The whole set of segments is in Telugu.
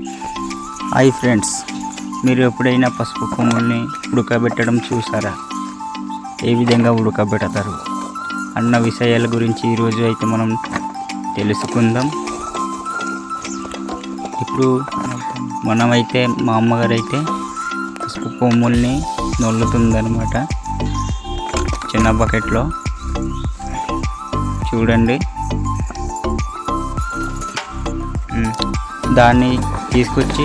హాయ్ ఫ్రెండ్స్ మీరు ఎప్పుడైనా పసుపు కొమ్ముల్ని ఉడకబెట్టడం చూసారా? ఏ విధంగా ఉడకబెడతారు? అన్న విషయాల గురించి ఈరోజు అయితే మనం తెలుసుకుందాం. ఇప్పుడు మనమైతే మా అమ్మగారు అయితే పసుపు కొమ్ముల్ని నొల్లుతుందనమాట చిన్న బకెట్లో. చూడండి. దాన్ని తీసుకొచ్చి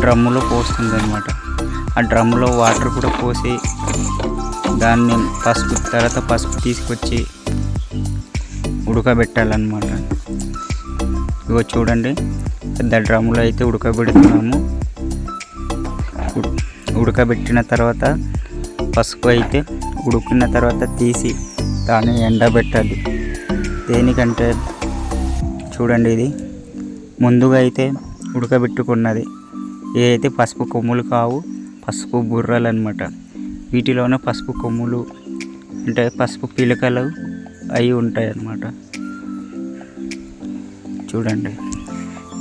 డ్రమ్ములో పోస్తుంది అనమాట ఆ డ్రమ్ములో వాటర్ కూడా పోసి దాన్ని పసుపు తర్వాత పసుపు తీసుకొచ్చి ఉడకబెట్టాలన్నమాట. ఇగో చూడండి పెద్ద డ్రమ్ములో అయితే ఉడకబెడుతున్నాము. ఉడకబెట్టిన తర్వాత పసుపు అయితే ఉడికిన తర్వాత తీసి దాన్ని ఎండబెట్టాలి. దేనికంటే చూడండి ఇది. ముందుగా అయితే ఉడకబెట్టుకున్నది. ఏదైతే పసుపు కొమ్ములు కావు పసుపు బుర్రలు అనమాట వీటిలోనే పసుపు కొమ్ములు అంటే పసుపు పిలకలు అవి ఉంటాయి అన్నమాట చూడండి.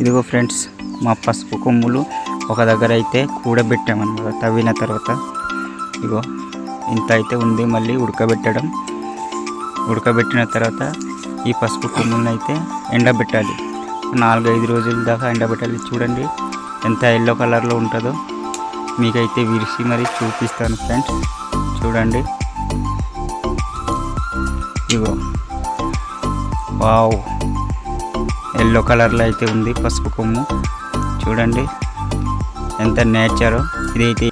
ఇదిగో ఫ్రెండ్స్ మా పసుపు కొమ్ములు ఒక దగ్గర అయితే కూడబెట్టామన్నమాట తవ్విన తర్వాత. ఇగో ఇంత అయితే ఉంది మళ్ళీ ఉడకబెట్టడం. ఉడకబెట్టిన తర్వాత ఈ పసుపు కొమ్ములను అయితే ఎండబెట్టాలి. నాలుగైదు రోజుల దాకా ఎండబెట్టాలి. చూడండి ఎంత ఎల్లో కలర్లో ఉంటుందో. మీకైతే విరిసి మరి చూపిస్తాను ఫ్రెండ్స్. చూడండి. ఇగో. వావ్. ఎల్లో కలర్లో అయితే ఉంది పసుపు కొమ్ము. చూడండి. ఎంత నేచరో. ఇదైతే